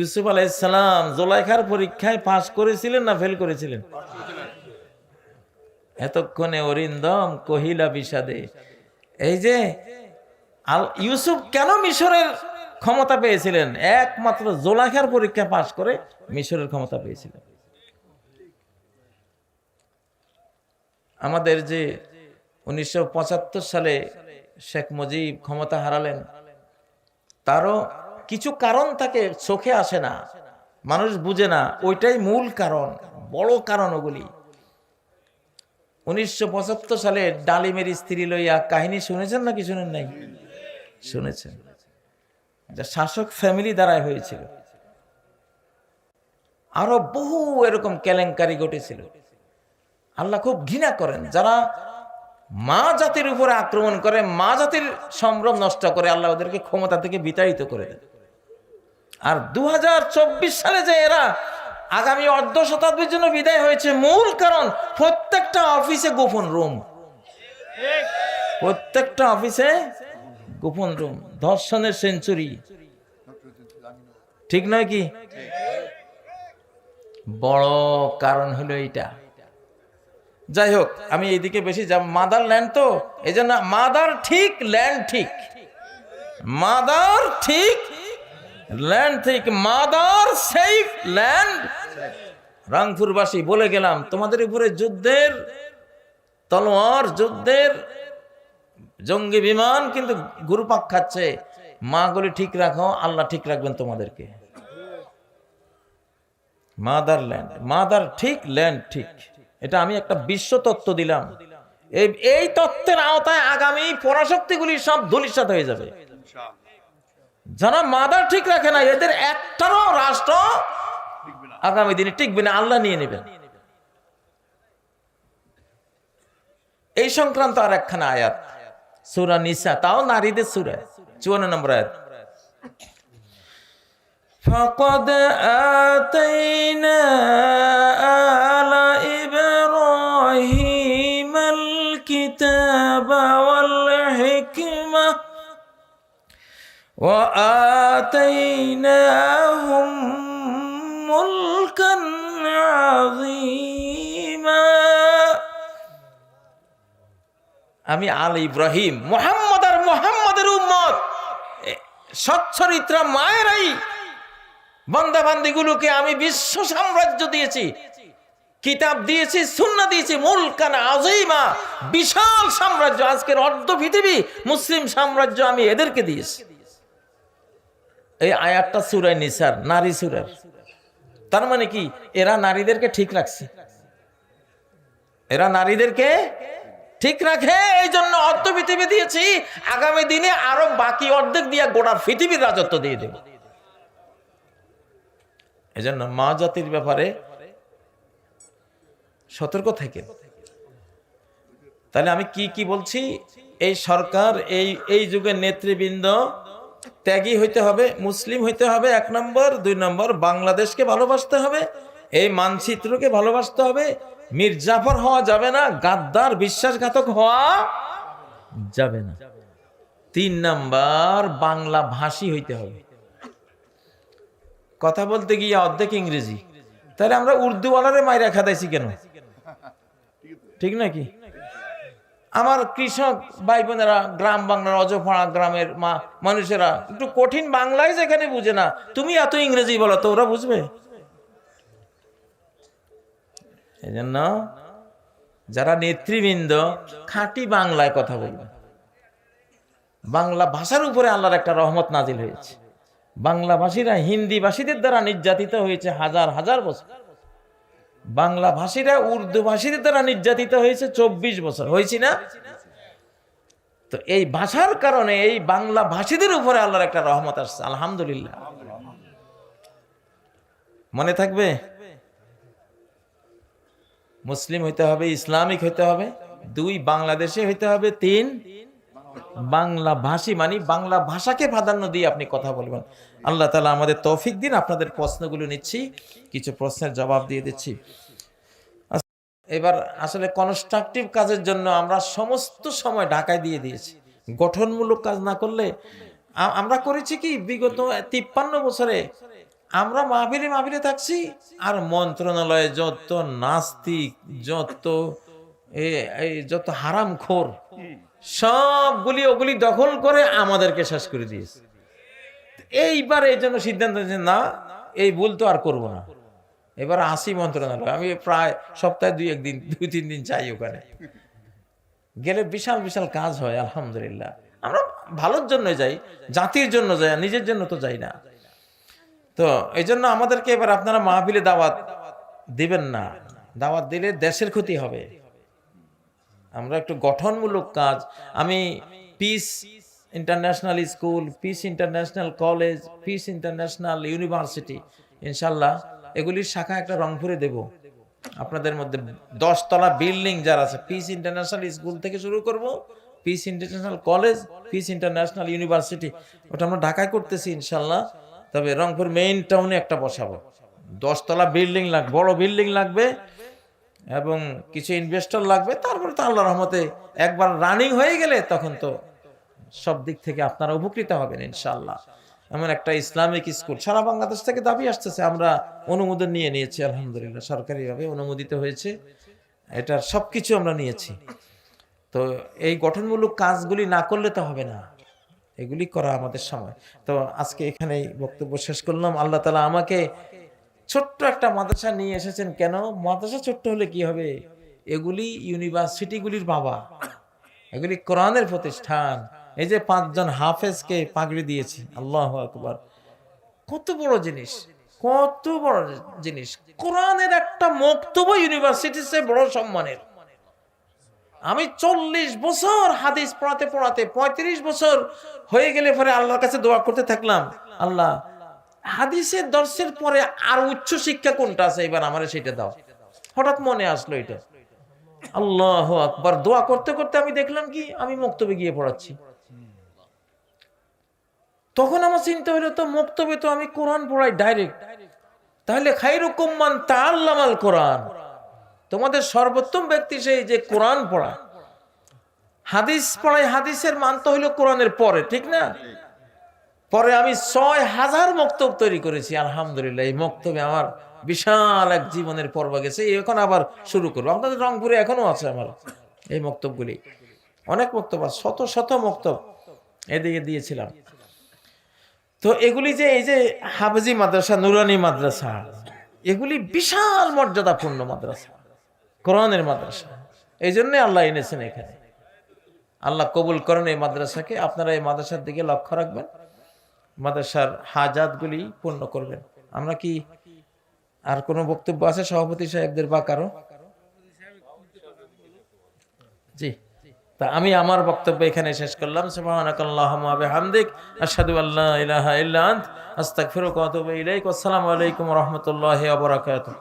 ইউসুফ আলাইসালাম জোলাইখার পরীক্ষায় পাশ করেছিলেন না ফেল করেছিলেন? এতক্ষণে অরিন্দম কহিলা বিষাদে, এই যে আল ইউসুফ কেন মিশরের ক্ষমতা পেয়েছিলেন? একমাত্র জোলাইখার পরীক্ষা পাশ করে মিশরের ক্ষমতা পেয়েছিলেন। আমাদের যে উনিশশো পঁচাত্তর সালে শেখ মুজিব ক্ষমতা হারালেন, তারও কিছু কারণ থাকে চোখে আসে না, মানুষ বুঝে না, ওইটাই মূল কারণ, বড় কারণ ওগুলি। উনিশশো পঁচাত্তর সালে ডালিমের স্ত্রী লইয়া কাহিনী শুনেছেন নাকি শুনেন নাই? শুনেছেন। যা শাসক ফ্যামিলি দ্বারাই হয়েছিল। আরও বহু এরকম কেলেঙ্কারি ঘটেছিল। আল্লাহ খুব ঘৃণা করেন। যারা মা জাতির উপরে আক্রমণ করে, মা জাতির সম্ভ্রম নষ্ট করে, আল্লাহ ওদেরকে ক্ষমতা থেকে বিতাড়িত করে দেন। আর দু হাজার চব্বিশ সালে যে এরা আগামী অর্ধ শতাব্দীর জন্য বিদায় হয়েছে, মূল কারণ প্রত্যেকটা অফিসে গোপন রুম। প্রত্যেকটা অফিসে গোপন রুম। ধর্ষণের সেঞ্চুরি। ঠিক নয় কি? বড় কারণ হলো এইটা। যাই হোক, আমি এইদিকে বেশি যাব মাদার ল্যান্ড তো এই জন্য মাদার ঠিক, ল্যান্ড ঠিক। মাদার ঠিক ল্যান্ড ঠিক মাদার সেফ ল্যান্ড রংপুরবাসী, বলে গেলাম, তোমাদের উপরে যুদ্ধের তলোয়ার, যুদ্ধের জঙ্গি বিমান কিন্তু গুরুপাক খাচ্ছে। মাগুলি ঠিক রাখো, আল্লাহ ঠিক রাখবেন তোমাদেরকে। মাদার ল্যান্ড মাদার ঠিক ল্যান্ড ঠিক। এটা আমি একটা বিশ্ব তত্ত্ব দিলাম। এই এই তত্ত্বের আওতায় আগামী পরাশক্তিগুলি সব ধূলিসাত হয়ে যাবে। যারা মাদার ঠিক রাখে না এদের একটারও রাষ্ট্র আগামী দিনে টিকবে না আল্লাহ নিয়ে নেবেন এই সংক্রান্ত আর একখানা আয়াত সুরা নিসা তাও নারীদের সুরা চুয়ান্ন নম্বর আয়াত فقد آتينا آل وآتيناهم ملكا عظيما আমি আল ইব্রাহিম মোহাম্মদ আর মোহাম্মদের উম্মত সচ্চরিত্রা মায়েরাই বন্দাবান্দিগুলোকে আমি বিশ্ব সাম্রাজ্য দিয়েছি কিতাব দিয়েছি সুন্না দিয়েছি মুলকান আজিমা বিশাল সাম্রাজ্য আজকের অর্ধ পৃথিবী মুসলিম সাম্রাজ্য আমি এদেরকে দিয়েছি এই আয়াতটা সুরায় নিসার, নারী সুরার। তার মানে কি? এরা নারীদেরকে ঠিক রাখছে। এরা নারীদেরকে ঠিক রাখে এই জন্য অর্ধ পৃথিবী দিয়েছি, আগামী দিনে আরও বাকি অর্ধেক দিয়ে গোটা পৃথিবীর রাজত্ব দিয়ে দেব। এজন্য মা জাতির ব্যাপারে সতর্ক থেকে। তাহলে আমি কি কি বলছি? এই সরকার, এই এই যুগের নেতৃবৃন্দ ত্যাগী হইতে হবে, মুসলিম হইতে হবে, এক নম্বর। দুই নম্বর, বাংলাদেশকে ভালোবাসতে হবে, এই মানচিত্রকে ভালোবাসতে হবে। মির্জাফর হওয়া যাবে না, গাদ্দার বিশ্বাসঘাতক হওয়া যাবে না। তিন নাম্বার, বাংলা ভাষী হইতে হবে। কথা বলতে গিয়ে অর্ধেক ইংরেজি। তাহলে আমরা উর্দুওয়ালারে মাইরা খাদাইছি কেন? ঠিক নাকি? আমার কৃষক ভাই বোনেরা গ্রাম বাংলার অজফাড়া গ্রামের মা, মানুষেরা, একটু কঠিন বাংলায় যেখানে বুঝে না, তুমি এত ইংরেজি বলো, তো ওরা বুঝবে? এই জন্য যারা নেতৃবৃন্দ, খাঁটি বাংলায় কথা বলবে। বাংলা ভাষার উপরে আল্লাহর একটা রহমত নাজিল হয়েছে। বাংলা ভাষীরা হিন্দি ভাষীদের দ্বারা নির্যাতিত হয়েছে হাজার হাজার বছর। বাংলা ভাষীরা উর্দু ভাষীদের দ্বারা নির্যাতিত হয়েছে চব্বিশ বছর। হয়েছি না? তো এই ভাষার কারণে এই বাংলা ভাষীদের উপরে আল্লাহর একটা রহমত আসছে, আলহামদুলিল্লাহ। মনে থাকবে? মুসলিম হইতে হবে, ইসলামিক হইতে হবে, দুই বাংলাদেশে হইতে হবে, তিন বাংলা ভাষী মানে বাংলা ভাষাকে প্রাধান্য দিয়ে আপনি কথা বলবেন। আল্লাহ তালা আমাদের তৌফিক দিন, আপনাদের প্রশ্নগুলো নিচ্ছি, কিছু প্রশ্নের জবাব দিয়ে দিচ্ছি। এবার আসলে কনস্ট্রাকটিভ কাজের জন্য আমরা সমস্ত সময় ঢাকায় দিয়ে দিয়েছি। গঠনমূলক কাজ না করলে আমরা করেছি কি, বিগত তিপ্পান্ন বছরে আমরা মাহফিলে মাহফিলে থাকছি, আর মন্ত্রণালয়ে যত নাস্তিক, যত যত হারাম খোর সবগুলি ওগুলি দখল করে আমাদেরকে শেষ করে দিয়েছে। এইবার এই জন্য সিদ্ধান্ত নিয়েছে, না, এই ভুল তো আর করব না। এবার আসি মন্ত্রণালয়। আমি প্রায় সপ্তাহে দুই একদিন দুই, তিন দিন চাই ওখানে। গেলে বিশাল বিশাল কাজ হয়, আলহামদুলিল্লাহ। আমরা ভালোর জন্য যাই, জাতির জন্য যাই নিজের জন্য তো যাই না। তো এই জন্য আমাদেরকে এবার আপনারা মাহফিলে দাওয়াত দিবেন না। দাওয়াত দিলে দেশের ক্ষতি হবে। আমরা একটু গঠনমূলক কাজ। আমি peace international school peace international college peace international university ইনশাল্লাহ এগুলির শাখা একটা রংপুরে দেব। আপনাদের মধ্যে দশতলা বিল্ডিং যারা আছে পিস ইন্টারন্যাশনাল স্কুল থেকে শুরু করব peace international college peace international university ওটা আমরা ঢাকায় করতেছি ইনশাল্লাহ, তবে রংপুর মেইন টাউনে একটা বসাবো। দশতলা বিল্ডিং লাগবে বড় বিল্ডিং লাগবে এবং কিছু ইনভেস্টর লাগবে, তারপরে তো আল্লাহ রহমতে একবার রানিং হয়ে গেলে তখন তো সব দিক থেকে আপনারা উপকৃত হবেন ইনশাল্লাহ এমন একটা ইসলামিক স্কুল, সারা বাংলাদেশ থেকে দাবি আসতেছে, আমরা অনুমোদন নিয়ে নিয়েছি, আলহামদুলিল্লাহ, সরকারিভাবে অনুমোদিত হয়েছে, এটার সব কিছু আমরা নিয়েছি। তো এই গঠনমূলক কাজগুলি না করলে তো হবে না, এগুলি করা আমাদের সময়। তো আজকে এখানেই বক্তব্য শেষ করলাম, আল্লাহ তালা আমাকে ছোট্ট একটা মাদ্রাসা নিয়ে এসেছেন কেন? মাদ্রাসা ছোট্ট হলে কি হবে? এগুলি ইউনিভার্সিটিগুলির বাবা। এগুলি কোরআনের প্রতিষ্ঠান। এই যে পাঁচজন হাফেজকে পাগড়ি দিয়েছি, আল্লাহ আকবার। কত বড় জিনিস, কত বড় জিনিস। কোরআনের একটা মক্তব্য ইউনিভার্সিটির চেয়ে বড় সম্মানের। আমি চল্লিশ বছর হাদিস পড়াতে পড়াতে পঁয়ত্রিশ বছর হয়ে গেলে পরে আল্লাহর কাছে দোয়া করতে থাকলাম, আল্লাহ হাদিসের দর্শের পরে আর উচ্চ শিক্ষা কোনটা আছে? এবার আমার সেটা দাও। হঠাৎ মনে আসলো এটা। আল্লাহ আকবার। দোয়া করতে করতে আমি দেখলাম কি? আমি মক্তবে গিয়ে পড়াচ্ছি। তখন আমার চিন্তা হলো, তো মক্তবে তো আমি কোরআন পড়াই ডাইরেক্ট তাহলে খাইরুকুম্মান তাআল্লামাল কোরআন। তোমাদের সর্বোত্তম ব্যক্তি সেই যে কোরআন পড়া। হাদিস পড়াই হাদিসের মান তো হইল কোরআনের পরে, ঠিক না? পরে আমি ছয় হাজার মক্তব তৈরি করেছি, আলহামদুলিল্লাহ। এই মক্তবে আমার বিশাল এক জীবনের পর্ব গেছে। এখন আবার শুরু করব। আপনাদের রংপুরে এখনও আছে আমার এই মক্তবগুলি। অনেক মক্তব আছে, শত শত মক্তব এদিকে দিয়েছিলাম। তো এগুলি যে, এই যে হাফজি মাদ্রাসা, নুরানি মাদ্রাসা, এগুলি বিশাল মর্যাদাপূর্ণ মাদ্রাসা, কোরআনের মাদ্রাসা। এই জন্যই আল্লাহ এনেছেন এখানে। আল্লাহ কবুল করেন এই মাদ্রাসাকে। আপনারা এই মাদ্রাসার দিকে লক্ষ্য রাখবেন। মাদ্রাসার হাজাতগুলি পূর্ণ করবেন। আমরা কি আর কোনো বক্তব্য আছে সভাপতি সাহেবদের বা কারও? জি। তা আমি আমার বক্তব্য এখানে শেষ করলাম। সুবহানাকাল্লাহুম্মা ওয়া বিহামদিক। আশহাদু আল্লা ইলাহা ইল্লা আতুবু ইলাইক। আসসালামু আলাইকুম রাহমাতুল্লাহি ওয়া বারাকাতুহু।